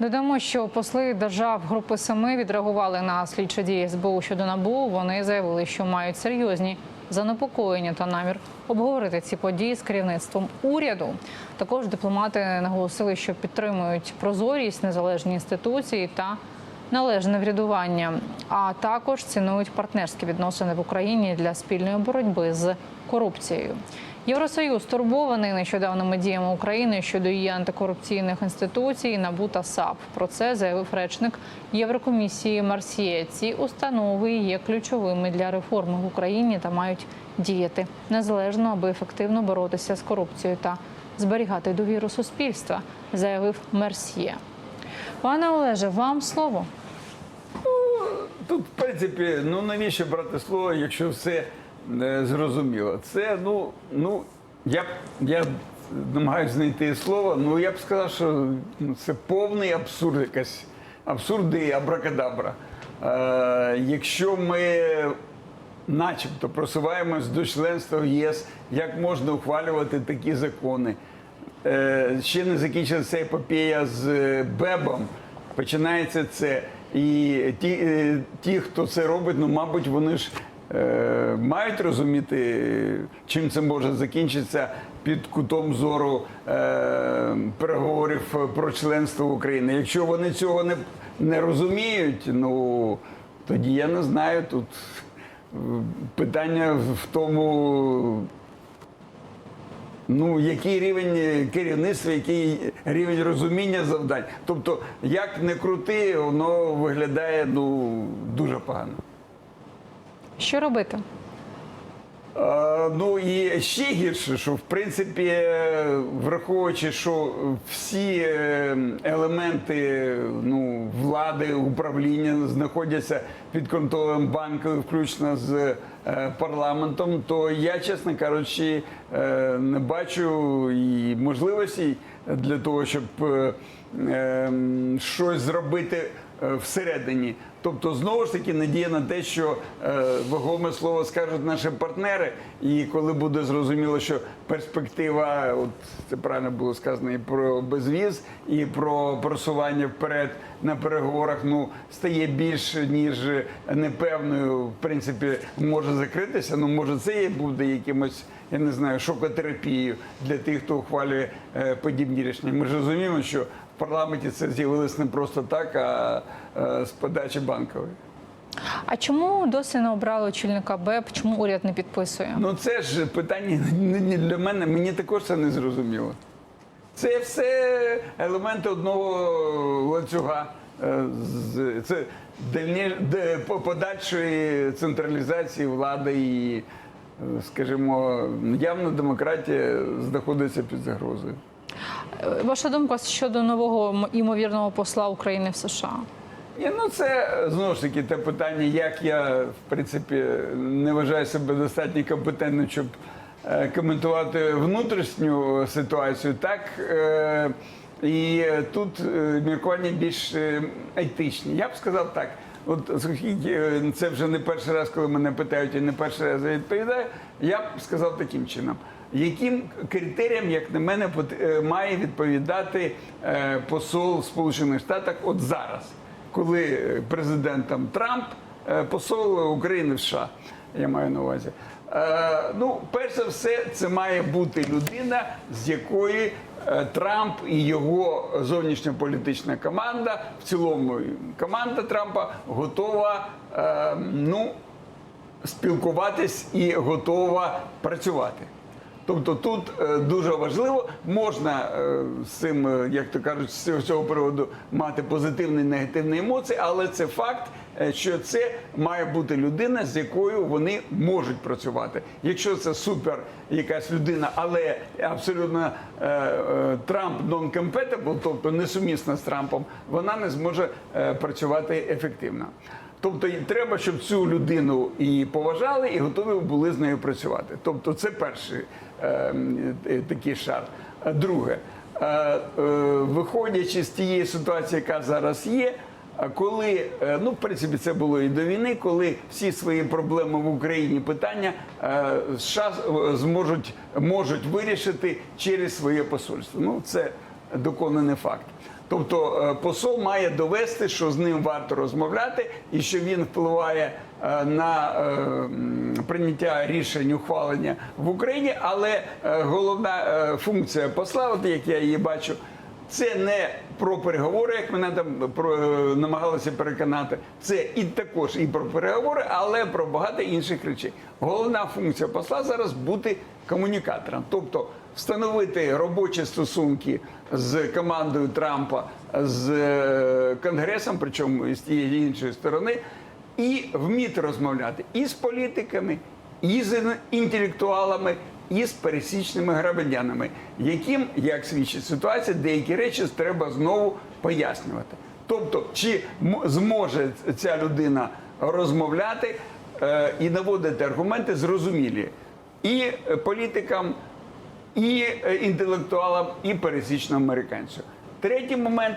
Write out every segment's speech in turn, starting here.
Додамо, що посли держав Групи Семи відреагували на слідчі дії СБУ щодо НАБУ. Вони заявили, що мають серйозні занепокоєння та намір обговорити ці події з керівництвом уряду. Також дипломати наголосили, що підтримують прозорість, незалежні інституції та належне врядування, а також цінують партнерські відносини в Україні для спільної боротьби з корупцією. Євросоюз турбований нещодавними діями України щодо її антикорупційних інституцій НАБУ та САП. Про це заявив речник Єврокомісії Марсіє. Ці установи є ключовими для реформи в Україні та мають діяти незалежно, аби ефективно боротися з корупцією та зберігати довіру суспільства, заявив Мерсьє. Пане Олеже, вам слово. Тут, в принципі, ну навіщо брати слово, якщо все зрозуміло? Це, ну, ну, я, я намагаюся знайти слово, ну я б сказав, що ну, це повний абсурд, якась абсурд і абракадабра. Е, якщо ми начебто просуваємось до членства в ЄС, як можна ухвалювати такі закони? Е, ще не закінчилася епопея з е, Бебом. Починається це. І ті, е, ті, хто це робить, ну, мабуть, вони ж мають розуміти, чим це може закінчитися під кутом зору е, переговорів про членство України. Якщо вони цього не, не розуміють, ну тоді я не знаю тут. е, Питання в тому, Ну, який рівень керівництва, який рівень розуміння завдань. Тобто, як не крути, воно виглядає ну, дуже погано. Що робити? Е, ну і ще гірше, що в принципі, е, враховуючи, що всі е, елементи ну, влади, управління знаходяться під контролем банку, включно з парламентом, то я, чесно кажучи, не бачу і можливостей для того, щоб е, е, щось зробити всередині. Тобто, знову ж таки, надія на те, що е, вагоме слово скажуть наші партнери, і коли буде зрозуміло, що перспектива, от це правильно було сказано, і про безвіз, і про просування вперед на переговорах, ну стає більш ніж непевною, в принципі, може закритися. Ну може це і буде якимось, я не знаю, шокотерапією для тих, хто ухвалює е, подібні рішення. Ми ж розуміємо, що в парламенті це з'явилось не просто так, а е, з подачі банкової. А чому досі не обрали очільника БЕП? Чому уряд не підписує? Ну це ж питання не для мене. Мені також це не зрозуміло. Це все елементи одного ланцюга. Е, Це подальшої централізації влади і, е, скажімо, явна демократія знаходиться під загрозою. Е, Ваша думка щодо нового імовірного посла України в США? Ні, ну це знову ж таки те питання, як я в принципі не вважаю себе достатньо компетентним, щоб е, коментувати внутрішню ситуацію, так е, і тут е, міркування більш е, етичні. Я б сказав так. От е, це вже не перший раз, коли мене питають, і не перший раз я відповідаю, я б сказав таким чином. Яким критеріям, як на мене, е, має відповідати е, посол Сполучених Штатів от зараз? коли е, президент там Трамп, посол України в США, я маю на увазі. Ну, перш за все, це має бути людина, з якої Трамп і його зовнішньополітична команда, в цілому команда Трампа готова ну, спілкуватись і готова працювати. Тобто тут е, дуже важливо, можна е, з цим, е, як то кажуть, з цього- приводу мати позитивні і негативні емоції, але це факт, що це має бути людина, з якою вони можуть працювати. Якщо це супер якась людина, але абсолютно е, е, Трамп non-compatible, тобто несумісна з Трампом, вона не зможе е, працювати ефективно. Тобто треба, щоб цю людину і поважали, і готові були з нею працювати. Тобто, це перший е, е, такий шар. Друге, е, е, виходячи з тієї ситуації, яка зараз є. Коли е, ну в принципі це було і до війни, коли всі свої проблеми в Україні питання е, США зможуть можуть вирішити через своє посольство. Ну це доконаний факт. Тобто е, посол має довести, що з ним варто розмовляти, і що він впливає е, на е, прийняття рішень ухвалення в Україні. Але е, головна е, функція посла, от як я її бачу, це не про переговори, як мене там про е, намагалися переконати. Це і також і про переговори, але про багато інших речей. Головна функція посла зараз бути комунікатором, тобто встановити робочі стосунки з командою Трампа, з е, Конгресом, причому з тієї іншої сторони, і вміти розмовляти і з політиками, і з інтелектуалами, і з пересічними громадянами, яким, як свідчить ситуація, деякі речі треба знову пояснювати. Тобто, чи зможе ця людина розмовляти е, і наводити аргументи зрозумілі і політикам, і е, інтелектуалам, і пересічному американцю. Третій момент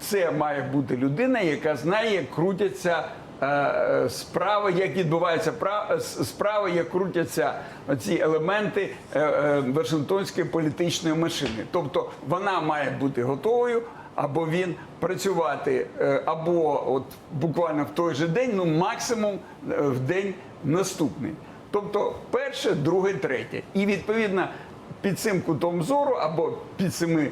це має бути людина, яка знає, як крутяться справи, як відбуваються пра- справи, як крутяться ці елементи е, е, Вашингтонської політичної машини. Тобто вона має бути готовою. Або він працювати, е, або от буквально в той же день, ну максимум е, в день наступний. Тобто перше, друге, третє. І відповідно під цим кутом зору або під цими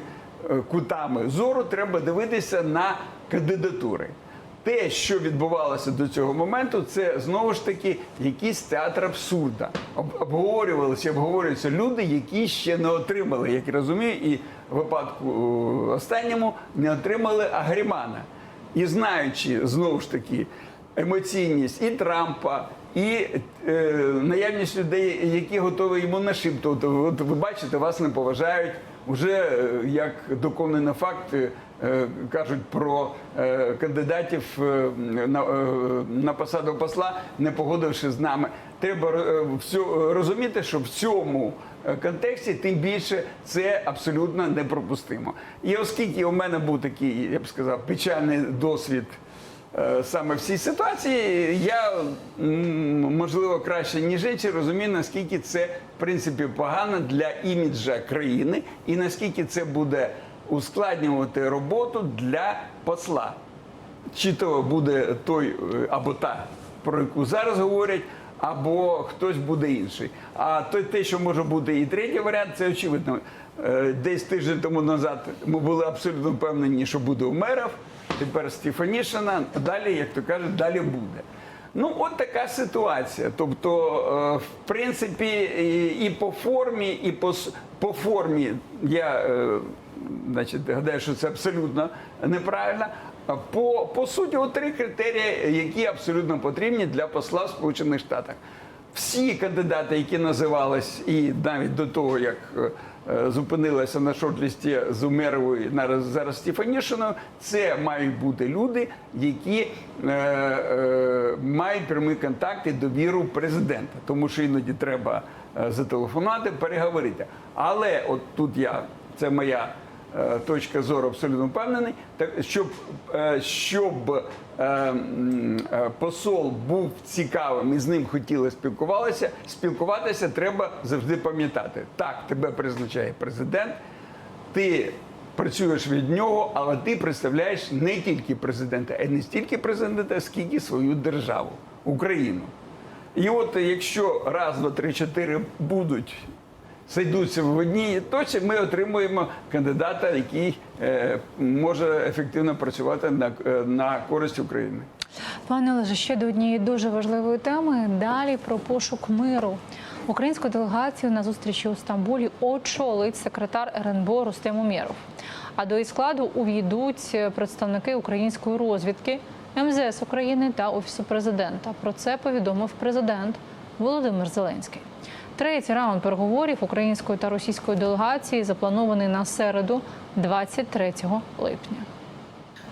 е, кутами зору треба дивитися на кандидатури. Те, що відбувалося до цього моменту, це знову ж таки якийсь театр абсурда. Обговорювалися, обговорюються люди, які ще не отримали, як я розумію, і в випадку е, останньому не отримали Агрімана. І знаючи знову ж таки емоційність і Трампа, і е, наявність людей, які готові йому нашіптувати. От ви бачите, вас не поважають. Уже е, як доконаний факт е, кажуть про е, кандидатів е, на, е, на посаду посла, не погодивши з нами. Треба е, розуміти, що в цьому е, контексті тим більше це абсолютно непропустимо. І оскільки у мене був такий, я б сказав, печальний досвід. Е, Саме в цій ситуації я можливо краще ніж інші розумію, наскільки це в принципі погано для іміджа країни, і наскільки це буде ускладнювати роботу для посла. Чи то буде той е, або та, про яку зараз говорять, або хтось буде інший. А то те, що може бути і третій варіант, це очевидно. Е, Десь тиждень тому назад ми були абсолютно впевнені, що буде у мерів. Тепер Стефанішина, далі, як то кажуть, далі буде. Ну, от така ситуація. Тобто, е, в принципі, і, по формі, і по, по формі я значить, гадаю, що це абсолютно неправильно. По, по суті, от три критерії, які абсолютно потрібні для посла в Сполучених Штатах. Всі кандидати, які називались, і навіть до того, як е, зупинилися на шорт-лісті з Умеровою, зараз, Стефанішиною, це мають бути люди, які е, е, мають прямий контакт і довіру президента. Тому що іноді треба е, зателефонувати, переговорити. Але от тут я, це моя точка зору абсолютно впевнений, так щоб, е, щоб е, е, посол був цікавим і з ним хотіли спілкуватися, спілкуватися, треба завжди пам'ятати. Так, тебе призначає президент, ти працюєш від нього, але ти представляєш не тільки президента, а не стільки президента, скільки свою державу, Україну. І от якщо раз, два, три, чотири будуть зайдуться в одній точці, ми отримуємо кандидата, який е, може ефективно працювати на, е, на користь України. Пане Олеже, ще до однієї дуже важливої теми. Далі про пошук миру. Українську делегацію на зустрічі у Стамбулі очолить секретар РНБО Рустем Умєров. А до її складу увійдуть представники української розвідки, МЗС України та Офісу президента. Про це повідомив президент Володимир Зеленський. Третій раунд переговорів української та російської делегації запланований на середу, 23 липня.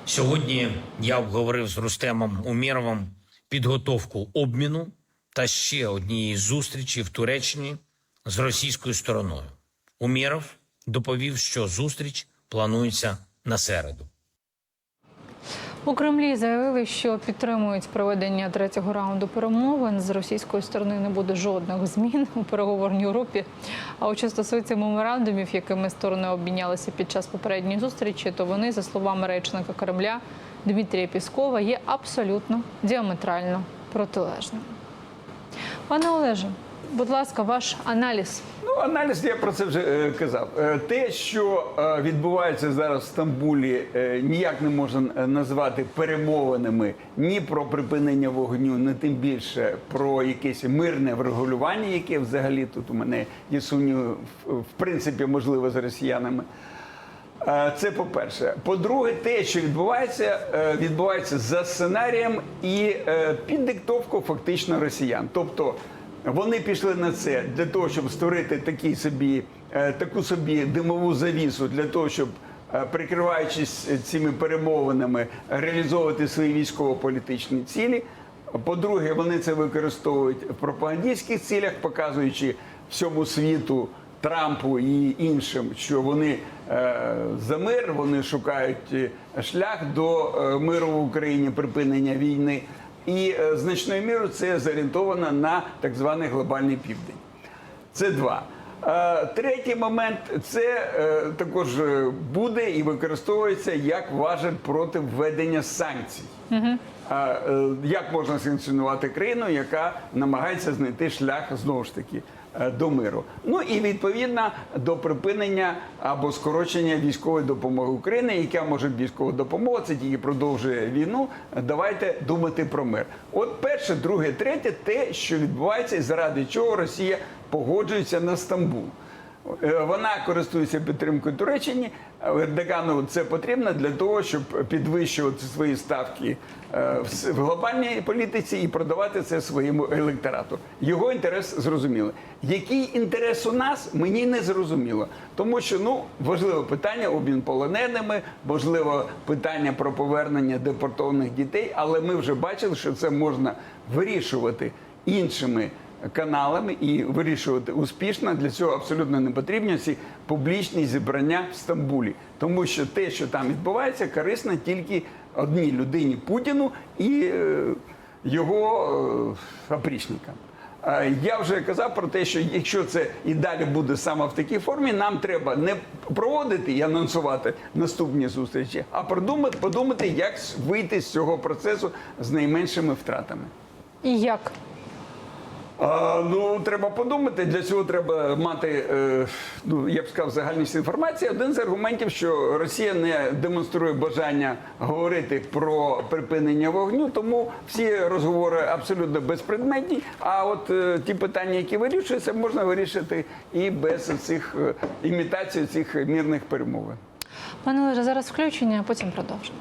Сьогодні я обговорив з Рустемом Умєровим підготовку обміну та ще однієї зустрічі в Туреччині з російською стороною. Умєров доповів, що зустріч планується на середу. У Кремлі заявили, що підтримують проведення третього раунду перемовин. З російської сторони не буде жодних змін у переговорній групі. А от що стосується меморандумів, якими сторони обмінялися під час попередньої зустрічі, то вони, за словами речника Кремля Дмитрія Піскова, є абсолютно діаметрально протилежними. Пане Олеже, будь ласка, ваш аналіз. Ну, аналіз я про це вже е, казав. Е, те, що е, відбувається зараз в Стамбулі, ніяк не можна назвати перемовинами ні про припинення вогню, ні тим більше про якесь мирне врегулювання, яке взагалі тут у мене є сумніви, в, принципі, можливо, з росіянами. Це по-перше. По-друге, те, що відбувається, відбувається за сценарієм і під диктовку фактично росіян. Тобто вони пішли на це для того, щоб створити такий собі, е, таку собі димову завісу, для того, щоб, е, прикриваючись цими перемовинами, реалізовувати свої військово-політичні цілі. По-друге, вони це використовують в пропагандистських цілях, показуючи всьому світу. Трампу і іншим, що вони е, за мир, вони шукають шлях до миру в Україні, припинення війни, і е, значною мірою це зорієнтовано на так званий глобальний південь. Це два. Е, Третій момент це е, також буде і використовується як важель проти введення санкцій. Е, Як можна санкціонувати країну, яка намагається знайти шлях знову ж таки до миру? Ну і відповідно до припинення або скорочення військової допомоги України, яка може військова допомога, це тільки продовжує війну. Давайте думати про мир. От перше, друге, третє, те, що відбувається, і заради чого Росія погоджується на Стамбул. Е, Вона користується підтримкою Туреччини. Ердогану це потрібно для того, щоб підвищувати свої ставки е, в глобальній політиці і продавати це своєму електорату. Його інтерес зрозумілий. Який інтерес у нас, мені не зрозуміло. Тому що ну важливе питання обмін полоненими, можливо, питання про повернення депортованих дітей, але ми вже бачили, що це можна вирішувати іншими каналами і вирішувати успішно. Для цього абсолютно не потрібні ці публічні зібрання в Стамбулі, тому що те, що там відбувається, корисно тільки одній людині Путіну і е, його е, опричникам. Е, Я вже казав про те, що якщо це і далі буде саме в такій формі, нам треба не проводити і анонсувати наступні зустрічі, а продумати, подумати, як вийти з цього процесу з найменшими втратами. І як? А, ну, треба подумати. Для цього треба мати, е, ну я б сказав, загальність інформації. Один з аргументів, що Росія не демонструє бажання говорити про припинення вогню, тому всі розговори абсолютно безпредметні. А от е, ті питання, які вирішуються, можна вирішити і без цих е, імітацій цих мірних перемовин. Пане Олеже, зараз включення, а потім продовжимо.